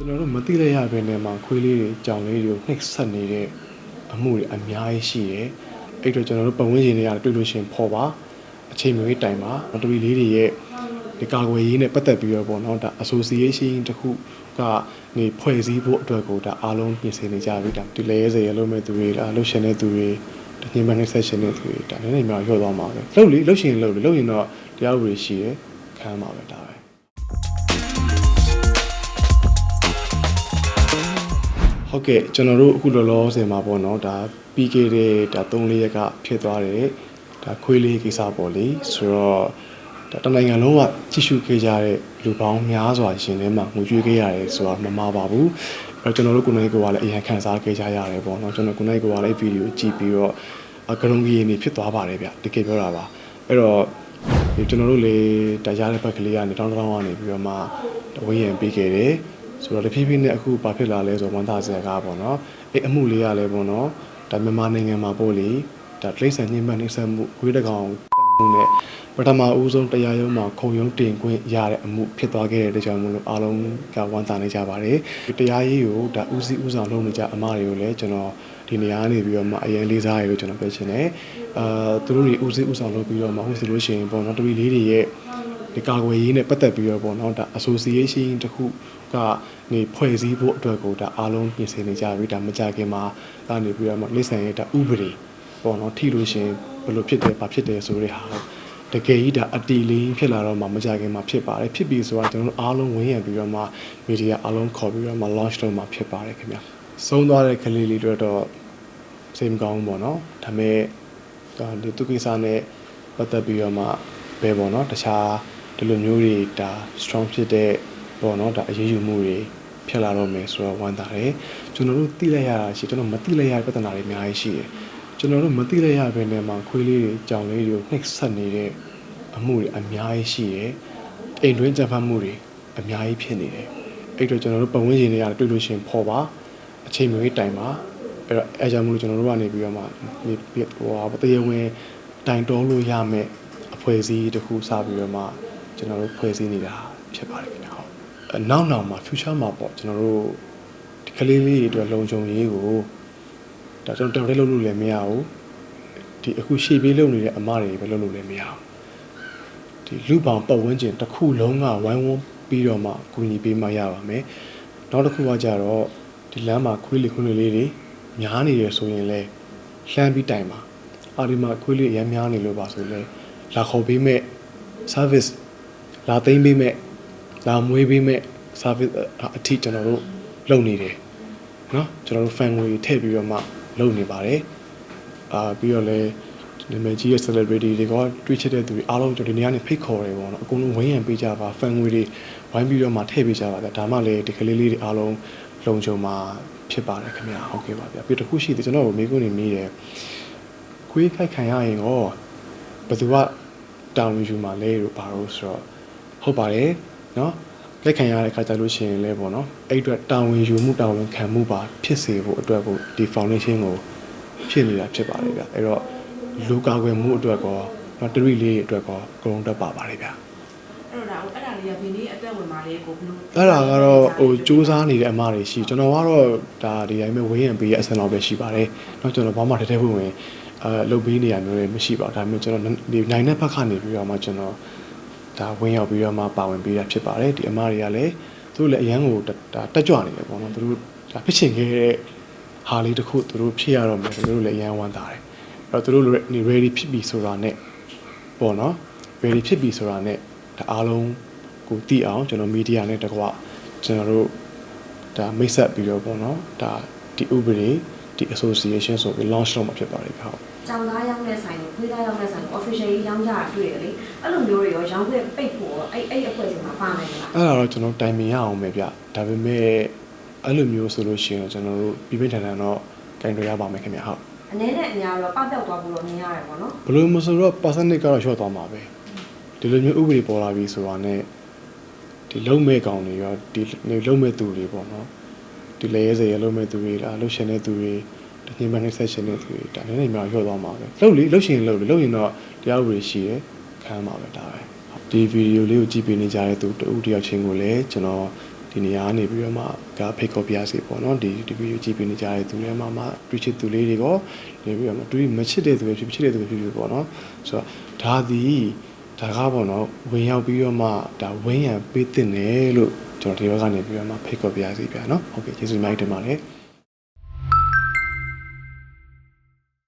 ကျွန်တော်တို့မသိလိုက်ရဘဲနဲ့မှခွေးလေးတွေကြောင်လေးတွေကိုနှိပ်ဆက်နေတဲ့အမှုတွေအများကြီးရှိတယ်အဲ့တော့ကျွန်တော်တို့ပတ်ဝန်းကျင်တွေကတွေ့လို့ရှရင်ဖော်ပါအချိန်မျိုးတိုင်ပါမတူလေးတွေရဲ့ဒီကာကွယ်ရေးနဲ့ပတ်သက်ပြီးတော့ပေါ့နော်ဒါ association တစ်ခုကနေဖွဲ့စည်းဖို့အတွက်ကိုဒါအားလုံးပြင်ဆင်နေကြပြီဒါဒီလေရဲစေရလို့မဲ့သူတွေလားလှုပ်ရှင်တဲ့သူတွေတကယ်မှနှိပ်ဆက်ရှင်တဲ့သူတွေဒါလည်းနေမှာရော့သွားမှာပဲလှုပ်လေလှုပ်ရှင်လှုပ်လေလှုပ်ရင်တော့တရားဥပဒေရှိတယ်ခံမှာပဲဒါပဲ ဟုတ်ကဲ့ကျွန်တော်တို့အခုလောလောဆယ်မှာပေါ့နော်ဒါပြီးခဲ့တဲ့ဒါ3-4ရက်ကဖြစ်သွားတယ်ဒါခွေးလေးကိစ္စပေါ့လေဆိုတော့ဒါတနိုင်ငံလုံးကကြည့်ရှုခဲ့ကြတဲ့လူပေါင်းများစွာရှင်ထဲမှာငိုကြွေးခဲ့ရတယ်ဆိုတာမမှားပါဘူးအဲ့တော့ကျွန်တော်တို့ကိုနိုင်ကိုကလည်းအရင်ခံစားခဲ့ကြရတယ်ပေါ့နော်ကျွန်တော်ကိုနိုင်ကိုကလည်းဗီဒီယိုကြည့်ပြီးတော့အကရုံကြီးနေဖြစ်သွားပါတယ်ဗျတကယ်ပြောတာပါအဲ့တော့ဒီကျွန်တော်တို့လေတရားတဲ့ဘက်ကလေးကနေတောင်းတောင်းကနေပြီးတော့မှဝင်းရံပေးခဲ့တယ် ဆိုတော့တဖြည်းဖြည်းနဲ့အခုဘာဖြစ်လာလဲဆိုတော့ဝန်သားစရာကားပေါ့နော်အဲ့အမှုလေးရလဲပေါ့နော်ဒါမြန်မာနိုင်ငံမှာပို့လေဒါတိရစ္ဆာန်ညှဉ်းပန်းနှိပ်စက်မှုခွေးတကောင်တတ်မှုနဲ့ပထမဦးဆုံးတရားရုံးမှာခုံရုံးတင်ခွင့်ရတဲ့အမှုဖြစ်သွားခဲ့တဲ့ကြောင့်မလို့အားလုံးကဝန်သားနေကြပါတယ်တရားရေးကိုဒါဦးစီးဦးဆောင်လုပ်နေကြအမတွေကိုလည်းကျွန်တော်ဒီနေရာကနေပြီးတော့မှအရင်လေးစားရလို့ကျွန်တော်ပြောချင်တယ်အာသူတို့တွေဦးစီးဦးဆောင်လုပ်ပြီးတော့မှဟုတ်စီလို့ရှိရင်ပေါ့နော်တပီလေးတွေရဲ့ ဒီကာကွယ်ရေးနဲ့ပတ်သက်ပြီးတော့ပေါ့နော်ဒါ association တစ်ခုကနေဖွဲ့စည်းဖို့အတွက်ကိုဒါအားလုံးပြင်ဆင်နေကြပြီဒါမကြခင်မှာကနေပြီးတော့မှလိမ့်ဆန်ရဲ့ဒါဥပဒေပေါ့နော်ထိလို့ရှရင်ဘယ်လိုဖြစ်တယ်ဘာဖြစ်တယ်ဆိုတဲ့ဟာကိုတကယ်ကြီးဒါအတီလေးဖြစ်လာတော့မှမကြခင်မှာဖြစ်ပါတယ်ဖြစ်ပြီဆိုတာကျွန်တော်တို့အားလုံးဝင်းရံပြီးတော့မှမီဒီယာအားလုံးခေါ်ပြီးတော့မှ launch လုပ်မှာဖြစ်ပါတယ်ခင်ဗျာဆုံးသွားတဲ့ကလေးလေးတွေတော့စိတ်မကောင်းဘူးပေါ့နော်ဒါပေမဲ့ဒါဒီသူကိစ္စနဲ့ပတ်သက်ပြီးတော့မှဘယ်ပေါ့နော်တခြား ဒီလိုမျိုးတွေဒါ strong ဖြစ်တဲ့ပေါ့နော်ဒါအရေးယူမှုတွေဖြစ်လာတော့မယ်ဆိုတော့ဝမ်းသာတယ်ကျွန်တော်တို့သိလိုက်ရတာရှိကျွန်တော်မသိလိုက်ရတဲ့ပြဿနာတွေအများကြီးရှိတယ်ကျွန်တော်တို့မသိလိုက်ရဘဲနဲ့မှခွေးလေးတွေကြောင်လေးတွေကိုနှိပ်ဆက်နေတဲ့အမှုတွေအများကြီးရှိတယ်အိမ်တွင်းကြမ်းဖက်မှုတွေအများကြီးဖြစ်နေတယ်အဲ့တော့ကျွန်တော်တို့ပတ်ဝန်းကျင်တွေကတွေ့လို့ရှရင်ဖော်ပါအချိန်မျိုးတိုင်ပါအဲ့တော့အဲကြောင့်မလို့ကျွန်တော်တို့ကနေပြီးတော့မှဒီဟိုဟာတရားဝင်တိုင်တော်လို့ရမယ်အဖွဲ့အစည်းတစ်ခုစပြီးတော့မှ ကျွန်တော်တို့ဖွဲ့စည်းနေတာဖြစ်ပါတယ်ခင်ဗျာဟုတ်အနောက်နောက်မှာ future မှာပေါ့ကျွန်တော်တို့ဒီကလေးလေးတွေအတွက်လုံခြုံရေးကိုဒါကျွန်တော်တော်တော်လေးလုပ်လို့လည်းမရဘူးဒီအခုရှေ့ပြေးလုပ်နေတဲ့အမတွေပဲလုပ်လို့လည်းမရဘူးဒီလူပောင်ပတ်ဝန်းကျင်တစ်ခုလုံးကဝိုင်းဝန်းပြီးတော့မှကူညီပေးမှရပါမယ်နောက်တစ်ခုကကြတော့ဒီလမ်းမှာခွေးလေးခွေးလေးလေးတွေများနေရဆိုရင်လည်းလှမ်းပြီးတိုင်ပါအာဒီမှာခွေးလေးအများများနေလို့ပါဆိုလဲလာခေါ်ပေးမဲ့ service လာသိမ်းပေးမဲ့လာမွေးပေးမဲ့ service အထိကျွန်တော်တို့လုပ်နေတယ်เนาะကျွန်တော်တို့ fan ငွေထည့်ပြီးတော့မှလုပ်နေပါတယ်အာပြီးတော့လည်းနာမည်ကြီးရဲ့ celebrity တွေကတွေ့ချစ်တဲ့သူတွေအားလုံးကျွန်တော်ဒီနေရာနေဖိတ်ခေါ်တယ်ပေါ့နော်အကုန်လုံးဝင်းရံပေးကြပါ fan ငွေတွေဝိုင်းပြီးတော့မှထည့်ပေးကြပါဗျဒါမှလည်းဒီကလေးလေးတွေအားလုံးလုံခြုံမှာဖြစ်ပါတယ်ခင်ဗျာဟုတ်ကဲ့ပါဗျပြီးတစ်ခုရှိသေးကျွန်တော်ကိုမိကုန်းနေမိတယ်ခွေးခိုက်ခံရရင်ရောဘယ်သူကတောင်းယူမှာလဲလို့ပါလို့ဆိုတော့ ဟုတ်ပါတယ်เนาะလက်ခံရတဲ့အခါကျလို့ရှိရင်လည်းပေါ့နော်အဲ့အတွက်တာဝန်ယူမှုတာဝန်ခံမှုပါဖြစ်စေဖို့အတွက်ကိုဒီ foundation ကိုဖြစ်နေတာဖြစ်ပါတယ်ဗျအဲ့တော့လူကာကွယ်မှုအတွက်ကောနော်တရီလေးအတွက်ကောအကုန်လုံးတက်ပါပါတယ်ဗျ အဲ့တော့ဒါအဲ့ဒါလေးကဘယ်နည်းအသက်ဝင်ပါလဲကိုဘလို့ အဲ့ဒါကတော့ဟိုစူးစမ်းနေတဲ့အမတွေရှိကျွန်တော်ကတော့ဒါဒီတိုင်းပဲဝင်းရံပေးရအစံတော်ပဲရှိပါတယ်เนาะကျွန်တော်ဘာမှတထဲဝင်ဝင်အဲလုတ်ပေးနေရမျိုးတွေမရှိပါဘူးဒါပေမဲ့ကျွန်တော်ဒီနိုင်တဲ့ဘက်ကနေပြီးတော့မှကျွန်တော် ဒါဝင်ရောက်ပြီးတော့မှပါဝင်ပေးတာဖြစ်ပါတယ်ဒီအမတွေကလည်းသူတို့လည်းအရန်ကိုဒါတက်ကြွနေတယ်ပေါ့နော်သူတို့ဒါဖြစ်ချင်ခဲ့တဲ့ဟာလေးတစ်ခုသူတို့ဖြစ်ရတော့မယ်သူတို့လည်းအရန်ဝမ်းသာတယ်အဲ့တော့သူတို့ ready ဖြစ်ပြီဆိုတာနဲ့ပေါ့နော် ready ဖြစ်ပြီဆိုတာနဲ့ဒါအားလုံးကိုသိအောင်ကျွန်တော်မီဒီယာနဲ့တကွကျွန်တော်တို့ဒါမိတ်ဆက်ပြီးတော့ပေါ့နော်ဒါဒီဥပဒေ ဒီ association ဆိုပြီး launch လုပ်မှာဖြစ်ပါတယ်ဗျဟုတ်ကြောင်သားရောက်တဲ့ဆိုင်ကိုခွေးသားရောက်တဲ့ဆိုင်ကို official ကြီးရောင်းကြတာတွေ့ရလေအဲ့လိုမျိုးတွေရောရောင်းခွင့်ပိတ်ဖို့ရောအဲ့အဲ့အဖွဲ့စီမှာပါနိုင်လားအဲ့ဒါတော့ကျွန်တော်တိုင်ပင်ရအောင်ပဲဗျဒါပေမဲ့အဲ့လိုမျိုးဆိုလို့ရှိရင်တော့ကျွန်တော်တို့ပြပြထန်ထန်တော့ကင်တွယ်ရပါမယ်ခင်ဗျဟုတ်အနေနဲ့အများတော့ပပျောက်သွားဖို့တော့မြင်ရတယ်ပေါ့နော်ဘယ်လိုမဆိုတော့ percentage ကတော့ short သွားမှာပဲဒီလိုမျိုးဥပဒေပေါ်လာပြီဆိုတာနဲ့ဒီလုံးမဲ့ကောင်တွေရောဒီနေလုံးမဲ့သူတွေပေါ့နော် ဒီလေရဲစေရလုံးမဲ့သူတွေလားလှုပ်ရှင်တဲ့သူတွေတကယ်မှနှိမ့်ဆက်ရှင်တဲ့သူတွေဒါလည်းနေမှာရော့သွားမှာပဲလှုပ်လေလှုပ်ရှင်လှုပ်လေလှုပ်ရင်တော့တရားဥပဒေရှိတယ်ခံမှာပဲဒါပဲဒီဗီဒီယိုလေးကိုကြည့်ပေးနေကြတဲ့သူတဦးတယောက်ချင်းကိုလည်းကျွန်တော်ဒီနေရာကနေပြီးတော့မှကဖိတ်ခေါ်ပြရစီပေါ့နော်ဒီဒီဗီဒီယိုကြည့်ပေးနေကြတဲ့သူတွေမှမှတွေ့ချစ်သူလေးတွေရောနေပြီးတော့မှတွေ့မချစ်တဲ့သူတွေဖြစ်ဖြစ်တဲ့သူတွေဖြစ်ဖြစ်ပေါ့နော်ဆိုတော့ဒါသည်ဒါကားပေါ့နော်ဝင်ရောက်ပြီးတော့မှဒါဝင်းရံပေးတင်တယ်လို့ ကျွန်တော်ဒီဘက်ကနေပြီးတော့မှဖိတ်ခေါ်ပြရစီဗျာနော်ဟုတ်ကဲ့ကျေးဇူးအများကြီးတင်ပါတယ်